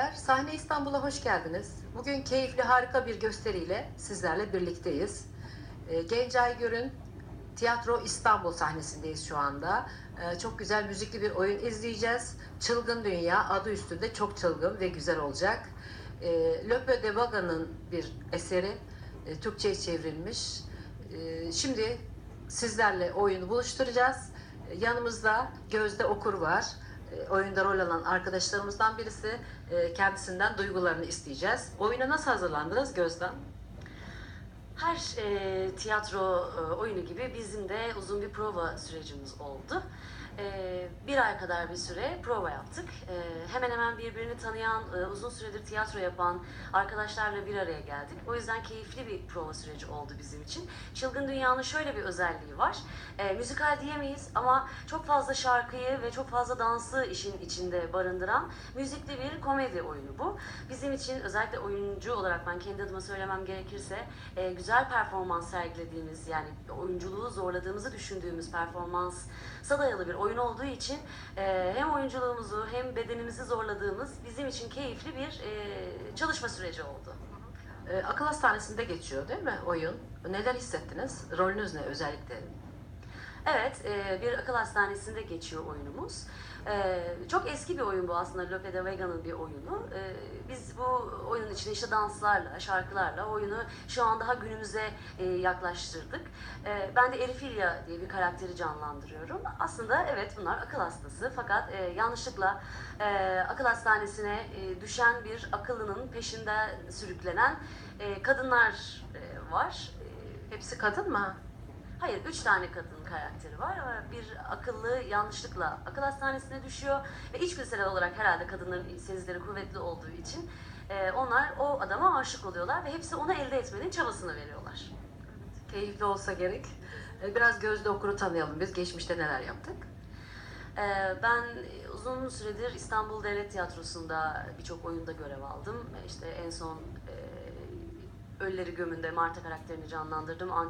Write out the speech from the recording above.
seyirciler, Sahne İstanbul'a hoş geldiniz. Bugün keyifli, harika bir gösteriyle sizlerle birlikteyiz. Ee, Gencay Gör'ün Tiyatro İstanbul sahnesindeyiz şu anda. Ee, Çok güzel müzikli bir oyun izleyeceğiz. Çılgın Dünya adı üstünde çok çılgın ve güzel olacak. Ee, Lope de Vaga'nın bir eseri, e, Türkçe'ye çevrilmiş. Şimdi sizlerle oyunu buluşturacağız. Yanımızda Gözde Okur var. Oyunda rol alan arkadaşlarımızdan birisi. Ee, Kendisinden duygularını isteyeceğiz. Oyuna nasıl hazırlandınız Gözden? Her e, tiyatro e, oyunu gibi bizim de uzun bir prova sürecimiz oldu. E, bir ay kadar bir süre prova yaptık. E, hemen hemen birbirini tanıyan, e, uzun süredir tiyatro yapan arkadaşlarla bir araya geldik. O yüzden keyifli bir prova süreci oldu bizim için. Çılgın Dünya'nın şöyle bir özelliği var. E, müzikal diyemeyiz ama çok fazla şarkıyı ve çok fazla dansı işin içinde barındıran müzikli bir komedi oyunu bu. Bizim için özellikle oyuncu olarak ben kendi adıma söylemem gerekirse e, güzel performans sergilediğimiz yani oyunculuğu zorladığımızı düşündüğümüz performansa dayalı bir oyun olduğu için e, hem oyunculuğumuzu hem bedenimizi zorladığımız bizim için keyifli bir e, çalışma süreci oldu. Ee, Akıl hastanesinde geçiyor değil mi oyun? Neler hissettiniz? Rolünüz ne özellikle? Evet, e, bir akıl hastanesinde geçiyor oyunumuz. E, çok eski bir oyun bu aslında, Lope de Vega'nın bir oyunu. E, biz bu oyunun içine işte danslarla, şarkılarla oyunu şu an daha günümüze yaklaştırdık. Ben de Erifilya diye bir karakteri canlandırıyorum. Aslında evet bunlar akıl hastası fakat yanlışlıkla akıl hastanesine düşen bir akıllının peşinden sürüklenen kadınlar var. Hepsi kadın mı? Hayır, üç tane kadın karakteri var. Ama Bir akıllı yanlışlıkla akıl hastanesine düşüyor ve içgüdüsel olarak herhalde kadınların sezgileri kuvvetli olduğu için e, onlar o adama aşık oluyorlar ve hepsi onu elde etmenin çabasını veriyorlar. Keyifli olsa gerek. Ee, Biraz Gözde Okur'u tanıyalım biz. Geçmişte neler yaptık? E, ben uzun süredir İstanbul Devlet Tiyatrosu'nda birçok oyunda görev aldım. İşte en son e, Ölüleri Gömü'nde Marta karakterini canlandırdım.